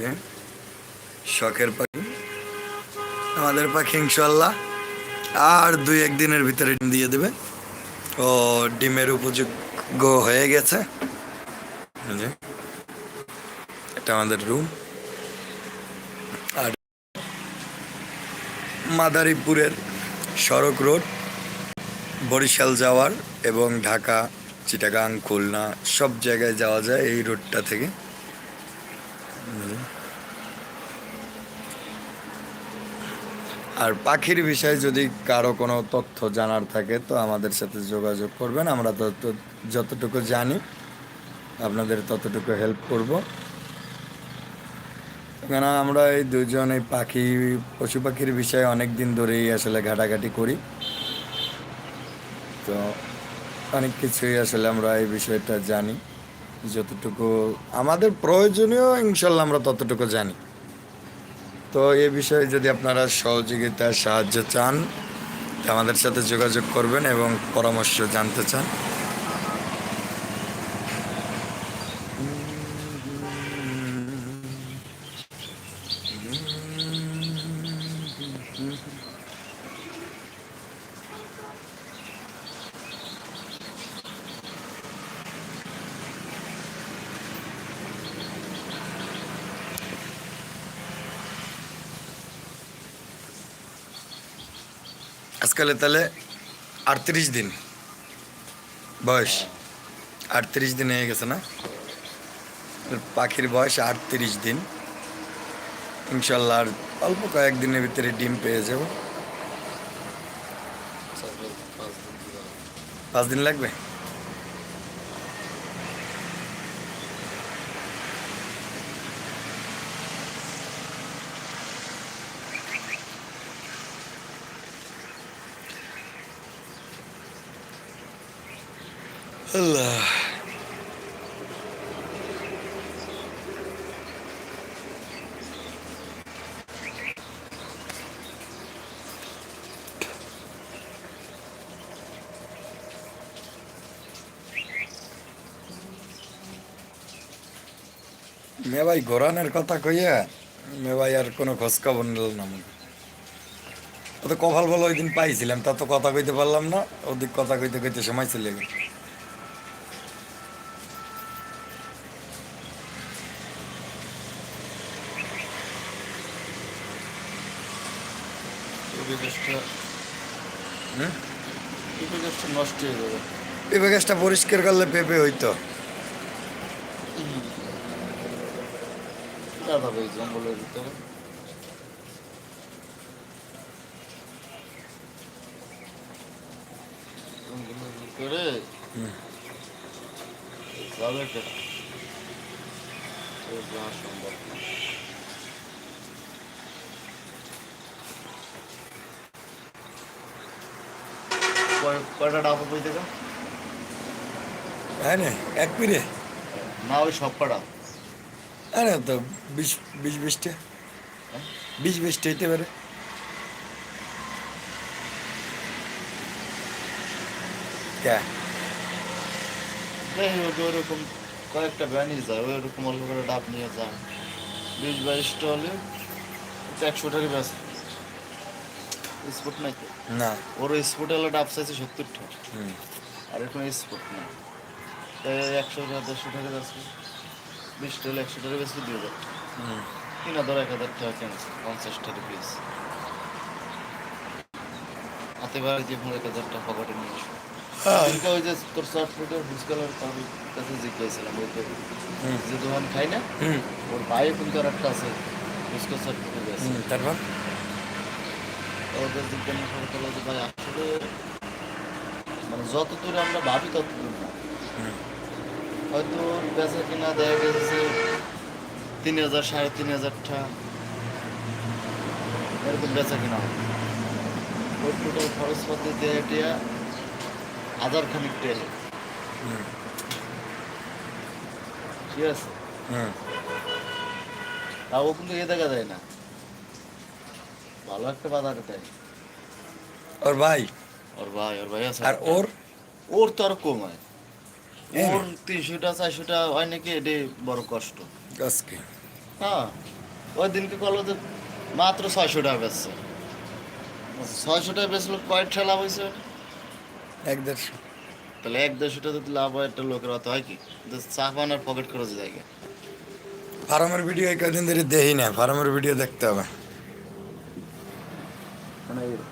যে শখের পাখি। আমাদের পাখি ইনশাল্লাহ আর দুই একদিনের ভিতরে ডিম দিয়ে দেবে। ও ডিমের উপযোগ্য হয়ে গেছে। এটা আমাদের রুম আর মাদারীপুরের সড়ক রোড, বরিশাল যাওয়ার এবং ঢাকা, চিটাগাং, খুলনা সব জায়গায় যাওয়া যায় এই রোডটা থেকে। আর পাখির বিষয়ে যদি কারও কোনো তথ্য জানার থাকে, তো আমাদের সাথে যোগাযোগ করবেন। আমরা তত যতটুকু জানি, আপনাদের ততটুকু হেল্প করব। কেন আমরা এই দুজন এই পাখি, পশু পাখির বিষয়ে অনেক দিন ধরেই আসলে ঘাটাঘাটি করি। তো অনেক কিছুই আসলে আমরা এই বিষয়টা জানি। যতটুকু আমাদের প্রয়োজনীয়, ইনশাল্লাহ আমরা ততটুকু জানি। তো এ বিষয়ে যদি আপনারা সহযোগিতা সাহায্য চান, আমাদের সাথে যোগাযোগ করবেন এবং পরামর্শ জানতে চান। আজকালে তাহলে আটত্রিশ দিন বয়স। আটত্রিশ দিন হয়ে গেছে না? পাখির বয়স আটত্রিশ দিন। ইনশাল্লাহ আর অল্প কয়েকদিনের ভিতরে ডিম পেয়ে যাব। পাঁচ দিন লাগবে? আল্লাহ। মেবাই ঘোরানোর কথা কইয়া মেবাই আর কোনো খোঁজ নিল না তো কপাল বলো ওই দিন পাইছিলাম, তা তো কথা কইতে পারলাম না ওদিক কথা কইতে কইতে সময় চলে গেল। হুম? নষ্ট হয়ে যাবে। পেঁপে গাছটা পরিষ্কার করলে পেঁপে হইতো। এই জঙ্গলের ভিতরে। জঙ্গলের ভিতরে? যাবে সম্ভব না। কয়টা ডাব বই থেকে হ্যাঁ না এক পিড়ে? না ওই সব কটা হ্যাঁ না তো বিশ বিশ বিশটা। বিশ বিশটা হইতে পারে। ওরকম কয়েকটা ব্যানই যায় ওই ওরকম অল্প করে ডাব নিয়ে যায়। বিশ বাইশটা হলে একশো টাকা স্পট নাই না। ওর স্পট হলে ডাব চাইছে সত্তর টাকা আর এখন স্পট না একশো টাকা দেড়শো টাকা যাচ্ছে বিশটা হলে একশো টাকা বেশি দিয়ে যাবে তিন হাজার এক হাজার টাকা কিনছে পঞ্চাশ টাকা পিস হাতে বাড়ি যে এক হাজার টাকা পকেটে নিয়ে আসো হ্যাঁ। ওই যে তোর শর্ট ফুটের ফুচকালার কাছে জিজ্ঞাসিলাম যে দোকান খাই না হুম। ওর কিন্তু আর একটা আছে ফুচকা শর্ট ফুটে গেছে তারপর? ওদের জিজ্ঞাসা করে তোলা যে ভাই আসলে মানে যত দূর আমরা ভাবি তত দূর না। হয়তো বেচা কিনা দেখা গেছে তিন হাজার সাড়ে তিন হাজার টাকা এরকম বেচা কিনা। ওর টোটাল খরচপাতি দিয়ে টিয়া হাজার খানিক টেলে ঠিক আছে? তাও ও কিন্তু এ দেখা যায় না। ভালো একটা বাজার দেয় ওর ভাই? ওর ভাই ওর ভাই আছে। আর ওর? ওর তো আর কম হয়। ওর তিনশোটা চারশোটা হয় নাকি বড় কষ্ট। আজকে। হ্যাঁ ওই দিনকে মাত্র ছয়শো টাকা বেচছে। ছয়শো টাকা বেচলো কয়েকটা লাভ হয়েছে এক দেড়শো। তাহলে এক দেড়শো টাকা যদি লাভ হয় একটা লোকের অত হয় কি? চা পান আর পকেট খরচ জায়গা ফার্মের ভিডিও কদিন ধরে দেখি না ফার্মের ভিডিও দেখতে হবে। Janeiro.